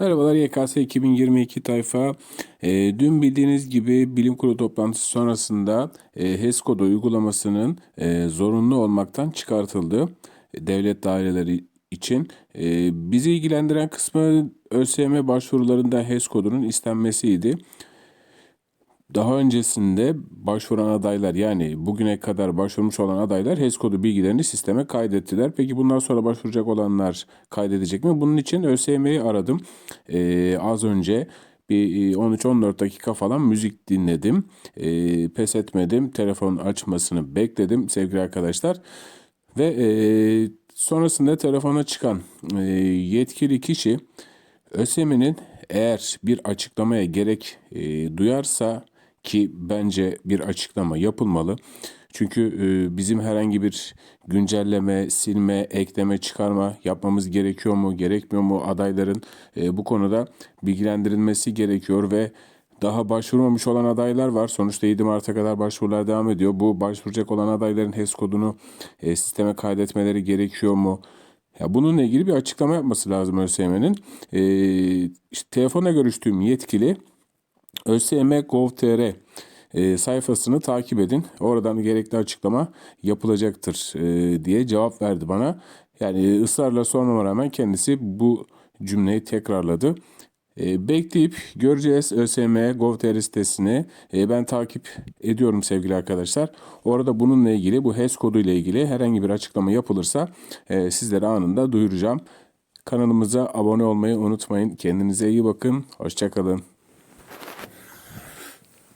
Merhabalar YKS 2022 tayfa. E, dün bildiğiniz gibi bilim kurulu toplantısı sonrasında e, HES kodu uygulamasının e, zorunlu olmaktan çıkartıldı. E, devlet daireleri için. E, bizi ilgilendiren kısmı ÖSYM başvurularında HES kodunun istenmesiydi. Daha öncesinde başvuran adaylar yani bugüne kadar başvurmuş olan adaylar HES kodu bilgilerini sisteme kaydettiler. Peki bundan sonra başvuracak olanlar kaydedecek mi? Bunun için ÖSYM'yi aradım. Ee, az önce bir 13-14 dakika falan müzik dinledim. Ee, pes etmedim. Telefon açmasını bekledim sevgili arkadaşlar. Ve e, sonrasında telefona çıkan e, yetkili kişi ÖSYM'nin eğer bir açıklamaya gerek e, duyarsa ki bence bir açıklama yapılmalı. Çünkü e, bizim herhangi bir güncelleme, silme, ekleme, çıkarma yapmamız gerekiyor mu, gerekmiyor mu adayların e, bu konuda bilgilendirilmesi gerekiyor ve daha başvurmamış olan adaylar var. Sonuçta 7 Mart'a kadar başvurular devam ediyor. Bu başvuracak olan adayların HES kodunu e, sisteme kaydetmeleri gerekiyor mu? Ya bununla ilgili bir açıklama yapması lazım ÖSYM'nin. E, işte telefonla görüştüğüm yetkili ÖSYM Gov.tr e, sayfasını takip edin. Oradan gerekli açıklama yapılacaktır e, diye cevap verdi bana. Yani ısrarla sormama rağmen kendisi bu cümleyi tekrarladı. E, bekleyip göreceğiz ÖSYM Gov.tr sitesini. Ben takip ediyorum sevgili arkadaşlar. Orada bununla ilgili bu HES kodu ile ilgili herhangi bir açıklama yapılırsa sizlere anında duyuracağım. Kanalımıza abone olmayı unutmayın. Kendinize iyi bakın. Hoşçakalın.